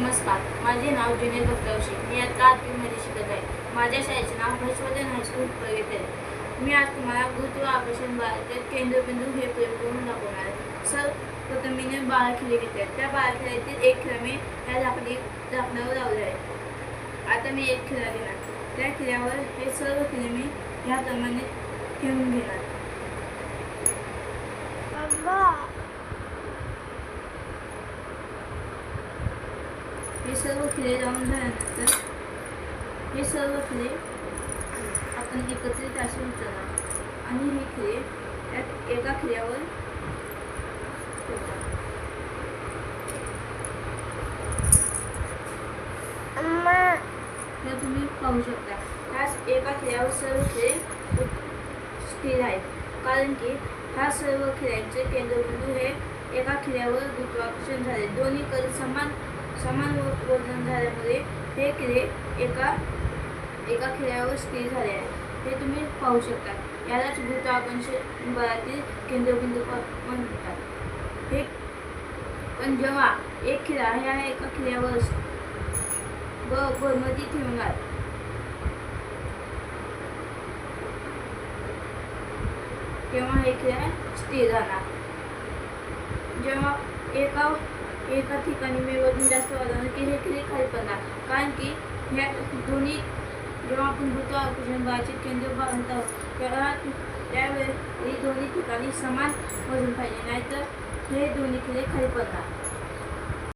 नमस्कार माझे नाव जुनेद भक्तवशी मी आता आठवीमध्ये शिकत आहे. माझ्या शाळेचे नाव हर्षवर्धन हायस्कूल प्रगत आहे. मी आज तुम्हाला गुरुत्वाकर्षण बाळाचे केंद्रबिंदू हे प्रयोग करून दाखवणार आहे. सर्वप्रथम मी बाळ खिळे घेतले. त्या बाळ खेळातील एक खेळ मी ह्या झाकडी झाकण्यावर लावले आहे. आता मी एक खिळा घेणार. त्या खेळावर हे सर्व खेळ मी ह्या प्रमाणे खेळून घेणार. हे सर्व खिळे लावून झाल्यानंतर हे सर्व खिळे आपण एकत्रित असे उचलणार आणि हे खिळे त्या एका ठेवणार हे तुम्ही पाहू शकता. ह्याच एका खिळ्यावर सर्व खिळे स्थिर आहेत. कारण की ह्या सर्व खिळ्यांचे केंद्रबिंदू हे एका खिळ्यावर गुरुत्वाकर्षण झाले. दोन्ही कड समान समान व- वजन झाल्यामुळे हे खिळे एका एका खिळ्यावर स्थिर झाले आहे हे तुम्ही पाहू शकता. यालाच गुरुत्वाकर्ष बळातील केंद्रबिंदू म्हणतात. हे पण जेव्हा एक खिळा ह्या एका खिळ्यावर व गोलमधी ठेवणार तेव्हा हे खिळा स्थिर राहणार. जेव्हा एका एका ठिकाणी मी वजन जास्त वाढवलं की हे खिळे खाली पडणार कारण की ह्या दोन्ही जेव्हा आपण गुरुत्वाकर्षण बळाचे केंद्र बांधत आहोत तेव्हा त्यावेळेस हे दोन्ही ठिकाणी समान वजन पाहिजे. नाहीतर हे दोन्ही खिळे खाली पडतात